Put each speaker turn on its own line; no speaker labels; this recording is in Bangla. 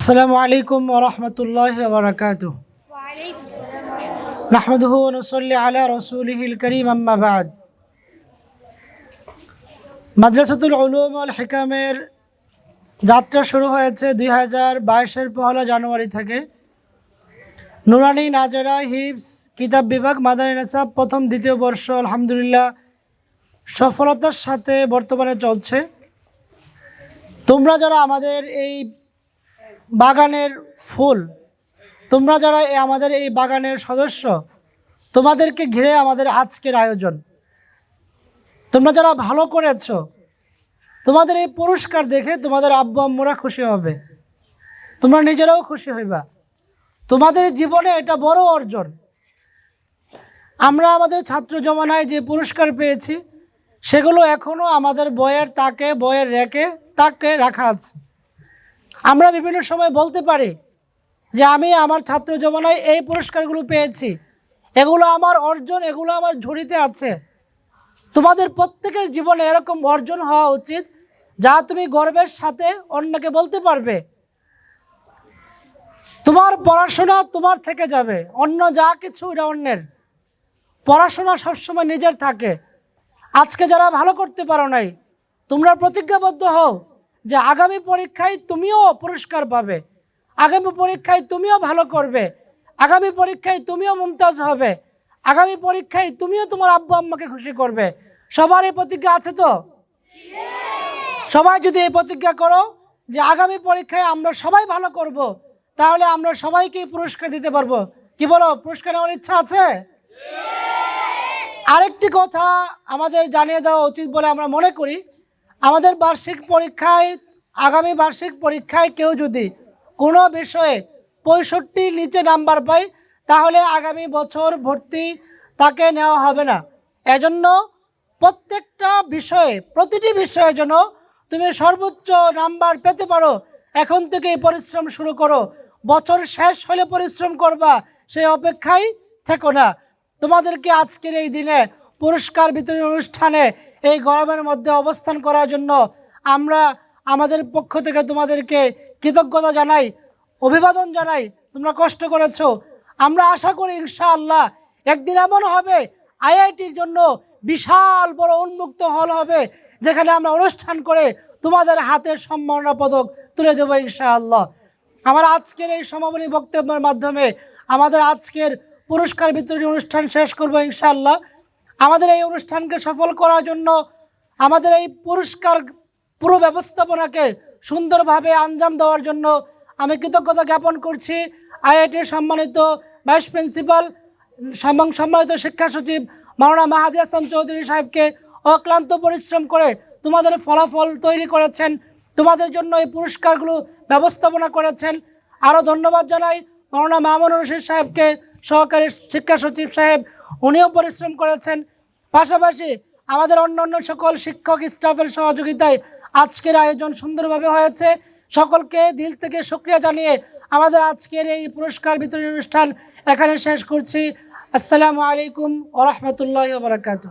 السلام عليكم ورحمة الله وبركاته
وعليكم السلام ورحمة الله
نحمده ونصلي على رسوله الكريم أما بعد মাদ্রাসাতুল উলুম আল হিকামের যাত্রা শুরু হয়েছে দুই হাজার বাইশের পহলা জানুয়ারি থেকে নুরানি নাজারা হিপস কিতাব বিভাগ মাদানী নাসাব প্রথম দ্বিতীয় বর্ষ আলহামদুলিল্লাহ সফলতার সাথে বর্তমানে চলছে তোমরা যারা আমাদের এই বাগানের ফুল। তোমরা যারা আমাদের এই বাগানের সদস্য, তোমাদেরকে ঘিরে আমাদের আজকের আয়োজন। তোমরা যারা ভালো করেছ, তোমাদের এই পুরস্কার দেখে তোমাদের আব্বু আম্মুরা খুশি হবে। তোমরা নিজেরাও খুশি হইবা। তোমাদের জীবনে এটা বড় অর্জন। আমরা আমাদের ছাত্র জমানায় যে পুরস্কার পেয়েছি, সেগুলো এখনও আমাদের বইয়ের তাকে, বইয়ের রেখে তাকে রাখা আছে। আমরা বিভিন্ন সময় বলতে পারি যে আমি আমার ছাত্র জমানায় এই পুরস্কারগুলো পেয়েছি। এগুলো আমার অর্জন, এগুলো আমার ঝুড়িতে আছে। তোমাদের প্রত্যেকের জীবনে এরকম অর্জন হওয়া উচিত যা তুমি গর্বের সাথে অন্যকে বলতে পারবে। তোমার পড়াশোনা তোমার থেকে যাবে, অন্য যা কিছু এটা অন্যের। পড়াশোনা সবসময় নিজের থাকে। আজকে যারা ভালো করতে পারো নাই, তোমরা প্রতিজ্ঞাবদ্ধ হও। যে আগামী পরীক্ষায় তুমিও পুরস্কার পাবে, আগামী পরীক্ষায় তুমিও ভালো করবে, আগামী পরীক্ষায় তুমিও মুমতাজ হবে, আগামী পরীক্ষায় তুমিও তোমার আব্বু আম্মাকে খুশি করবে। সবার এই প্রতিজ্ঞা আছে তো? সবাই যদি এই প্রতিজ্ঞা করো যে আগামী পরীক্ষায় আমরা সবাই ভালো করব, তাহলে আমরা সবাইকে পুরস্কার দিতে পারব। কি বলো, পুরস্কার নেওয়ার ইচ্ছা আছে? আরেকটি কথা আমাদের জানিয়ে দেওয়া উচিত বলে আমরা মনে করি আমাদের বার্ষিক পরীক্ষায়, আগামী বার্ষিক পরীক্ষায় কেউ যদি কোনো বিষয়ে পঁয়ষট্টির নিচে নাম্বার পায়, তাহলে আগামী বছর ভর্তি তাকে নেওয়া হবে না। এজন্য প্রত্যেকটা বিষয়ে, প্রতিটি বিষয়ে যেন তুমি সর্বোচ্চ নাম্বার পেতে পারো, এখন থেকেই পরিশ্রম শুরু করো। বছর শেষ হলে পরিশ্রম করবা সেই অপেক্ষায় থেকো না। তোমাদেরকে আজকের এই দিনে পুরস্কার বিতরণ অনুষ্ঠানে এই গরমের মধ্যে অবস্থান করার জন্য আমরা আমাদের পক্ষ থেকে তোমাদেরকে কৃতজ্ঞতা জানাই, অভিবাদন জানাই, তোমরা কষ্ট করেছ। আমরা আশা করি ইনশাআল্লাহ একদিন এমন হবে, আইআইটির জন্য বিশাল বড় উন্মুক্ত হল হবে, যেখানে আমরা অনুষ্ঠান করে তোমাদের হাতে সম্মাননা পদক তুলে দেবো ইনশাআল্লাহ। আমার আজকের এই সমাপনী বক্তব্যের মাধ্যমে আমাদের আজকের পুরস্কার বিতরণী অনুষ্ঠান শেষ করব ইনশাআল্লাহ। আমাদের এই অনুষ্ঠানকে সফল করার জন্য আমাদের এই পুরস্কার পুরো ব্যবস্থাপনাকে সুন্দরভাবে আঞ্জাম দেওয়ার জন্য আমি কৃতজ্ঞতা জ্ঞাপন করছি। আইআইটির সম্মানিত ভাইস প্রিন্সিপাল সম্মান- সম্মানিত শিক্ষা সচিব মাওলানা মাহাদি হাসান চৌধুরী সাহেবকে অক্লান্ত পরিশ্রম করে তোমাদের ফলাফল তৈরি করেছেন, তোমাদের জন্য এই পুরস্কারগুলো ব্যবস্থাপনা করেছেন। আরও ধন্যবাদ জানাই মাওলানা মামুন রশিদ সাহেবকে সহকারী শিক্ষা সচিব সাহেব উনিও পরিশ্রম করেছেন। পাশাপাশি আমাদের অন্যান্য অন্য সকল শিক্ষক, স্টাফের সহযোগিতায় আজকের আয়োজন সুন্দরভাবে হয়েছে। সকলকে দিল থেকে শুক্রিয়া জানিয়ে আমাদের আজকের এই পুরস্কার বিতরণ অনুষ্ঠান এখানে শেষ করছি। আসসালামু আলাইকুম ওরহমতুল্লাহ বারকাতু